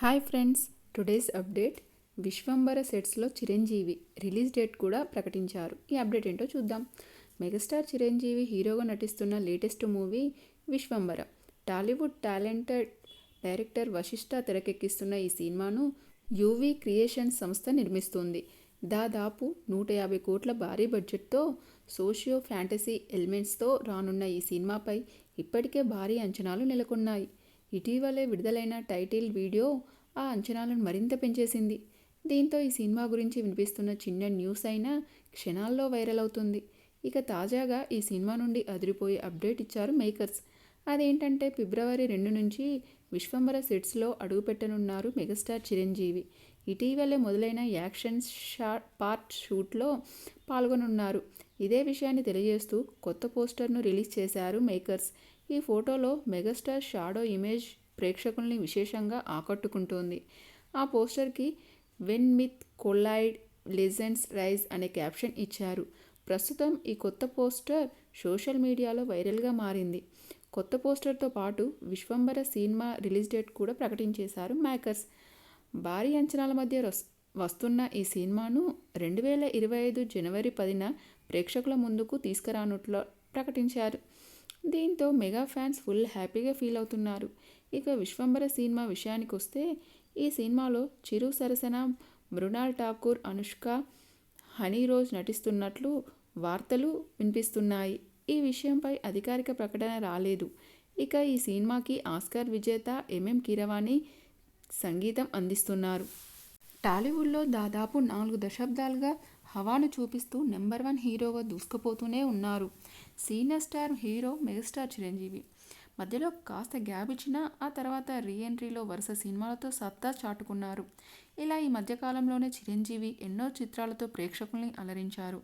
Hi friends today's update Vishwambhara సెట్స్లో Chiranjeevi release date కూడా ప్రకటించారు. ఈ అప్డేట్ ఏంటో చూద్దాం. మెగాస్టార్ చిరంజీవి హీరోగా నటిస్తున్న latest movie Vishwambhara. Tollywood talented director Vashishta తెరకెక్కిస్తున్న ఈ సినిమాను యూవీ క్రియేషన్ సంస్థ నిర్మిస్తుంది. దాదాపు నూట యాభై కోట్ల భారీ బడ్జెట్తో సోషియో ఫ్యాంటసీ ఎలిమెంట్స్తో రానున్న ఈ సినిమాపై ఇప్పటికే భారీ అంచనాలు నెలకొన్నాయి. ఇటీవలే విడుదలైన టైటిల్ వీడియో ఆ అంచనాలను మరింత పెంచేసింది. దీంతో ఈ సినిమా గురించి వినిపిస్తున్న చిన్న న్యూస్ అయినా క్షణాల్లో వైరల్ అవుతుంది. ఇక తాజాగా ఈ సినిమా నుండి అదిరిపోయే అప్డేట్ ఇచ్చారు మేకర్స్. అదేంటంటే ఫిబ్రవరి రెండు నుంచి విశ్వంబర సెట్స్లో అడుగుపెట్టనున్నారు మెగాస్టార్ చిరంజీవి. ఇటీవలే మొదలైన యాక్షన్ షా పార్ట్ షూట్లో పాల్గొనున్నారు. ఇదే విషయాన్ని తెలియజేస్తూ కొత్త పోస్టర్ను రిలీజ్ చేశారు మేకర్స్. ఈ ఫోటోలో మెగాస్టార్ షాడో ఇమేజ్ ప్రేక్షకుల్ని విశేషంగా ఆకట్టుకుంటోంది. ఆ పోస్టర్కి when myth collide legends rise అనే క్యాప్షన్ ఇచ్చారు. ప్రస్తుతం ఈ కొత్త పోస్టర్ సోషల్ మీడియాలో వైరల్గా మారింది. కొత్త పోస్టర్తో పాటు విశ్వంబర సినిమా రిలీజ్ డేట్ కూడా ప్రకటించేశారు మేకర్స్ భారీ అంచనాల మధ్య వస్తున్న ఈ సినిమాను రెండు వేల ఇరవై ఐదు జనవరి పదిన ప్రేక్షకుల ముందుకు తీసుకురానుట్లో ప్రకటించారు. దీంతో మెగా ఫ్యాన్స్ ఫుల్ హ్యాపీగా ఫీల్ అవుతున్నారు. ఇక విశ్వంబర సినిమా విషయానికి వస్తే ఈ సినిమాలో చిరు సరసన మృణాల్ ఠాకూర్ అనుష్క హనీ రోజ్ నటిస్తున్నట్లు వార్తలు వినిపిస్తున్నాయి. ఈ విషయంపై అధికారిక ప్రకటన రాలేదు. ఇక ఈ సినిమాకి ఆస్కార్ విజేత ఎంఎం కీరవాణి సంగీతం అందిస్తున్నారు. టాలీవుడ్లో దాదాపు నాలుగు దశాబ్దాలుగా హవాను చూపిస్తూ నెంబర్ వన్ హీరోగా దూసుకుపోతూనే ఉన్నారు. Senior star hero megastar Chiranjeevi. మధ్యలో కాస్త గ్యాప్ ఇచ్చినా ఆ తర్వాత రీఎంట్రీలో వరుస సినిమాలతో సత్తా చాటుకున్నారు. ఇలా ఈ మధ్యకాలంలోనే చిరంజీవి ఎన్నో చిత్రాలతో ప్రేక్షకుల్ని అలరించారు.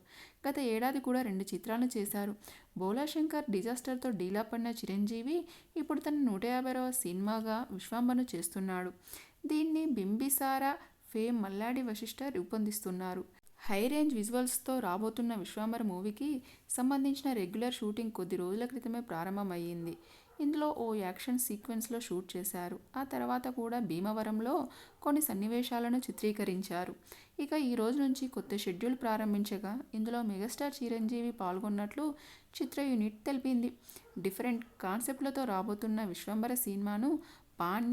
గత ఏడాది కూడా రెండు చిత్రాలను చేశారు. బోలాశంకర్ డిజాస్టర్తో డీలా పడిన చిరంజీవి ఇప్పుడు తన నూట యాభైవ సినిమాగా విశ్వాంబను చేస్తున్నాడు. దీన్ని బింబిసారా ఫేమ్ మల్లాడి వశిష్ఠ రూపొందిస్తున్నారు. హై రేంజ్ విజువల్స్తో రాబోతున్న విశ్వాంబర మూవీకి సంబంధించిన రెగ్యులర్ షూటింగ్ కొద్ది రోజుల క్రితమే ప్రారంభమయ్యింది. ఇందులో ఓ యాక్షన్ సీక్వెన్స్లో షూట్ చేశారు. ఆ తర్వాత కూడా భీమవరంలో కొన్ని సన్నివేశాలను చిత్రీకరించారు. ఇక ఈ రోజు నుంచి కొత్త షెడ్యూల్ ప్రారంభించగా ఇందులో మెగాస్టార్ చిరంజీవి పాల్గొన్నట్లు చిత్ర యూనిట్ తెలిపింది. డిఫరెంట్ కాన్సెప్ట్లతో రాబోతున్న విశ్వంబర సినిమాను పాన్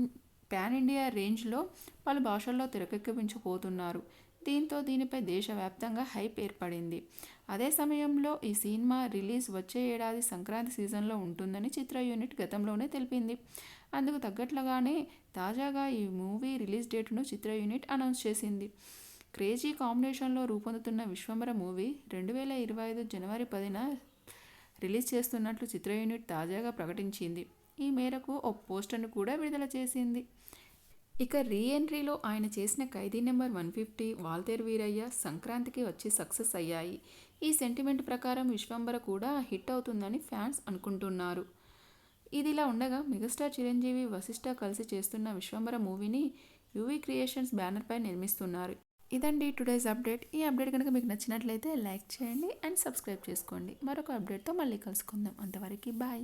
పాన్ ఇండియా రేంజ్లో పలు భాషల్లో తెరకెక్కించబోతున్నారు. దీంతో దీనిపై దేశవ్యాప్తంగా హైప్ ఏర్పడింది. అదే సమయంలో ఈ సినిమా రిలీజ్ వచ్చే ఏడాది సంక్రాంతి సీజన్లో ఉంటుందని చిత్ర యూనిట్ గతంలోనే తెలిపింది. అందుకు తగ్గట్లుగానే తాజాగా ఈ మూవీ రిలీజ్ డేట్ను చిత్ర యూనిట్ అనౌన్స్ చేసింది. క్రేజీ కాంబినేషన్లో రూపొందుతున్న విశ్వంబర మూవీ రెండు వేల ఇరవై ఐదు జనవరి పదిన రిలీజ్ చేస్తున్నట్లు చిత్ర యూనిట్ తాజాగా ప్రకటించింది. ఈ మేరకు ఓ పోస్టర్ను కూడా విడుదల చేసింది. ఇక రీఎంట్రీలో ఆయన చేసిన Khaidi number one fifty Waltair Veerayya సంక్రాంతికి వచ్చి సక్సెస్ అయ్యాయి. ఈ సెంటిమెంట్ ప్రకారం విశ్వంబర కూడా హిట్ అవుతుందని ఫ్యాన్స్ అనుకుంటున్నారు. ఇదిలా ఉండగా మెగాస్టార్ చిరంజీవి వశిష్ఠ కలిసి చేస్తున్న విశ్వంబర మూవీని యూవీ క్రియేషన్స్ బ్యానర్పై నిర్మిస్తున్నారు. ఇదండి టుడేస్ అప్డేట్. ఈ అప్డేట్ కనుక మీకు నచ్చినట్లయితే లైక్ చేయండి అండ్ సబ్స్క్రైబ్ చేసుకోండి. మరొక అప్డేట్తో మళ్ళీ కలుసుకుందాం. అంతవరకు బాయ్.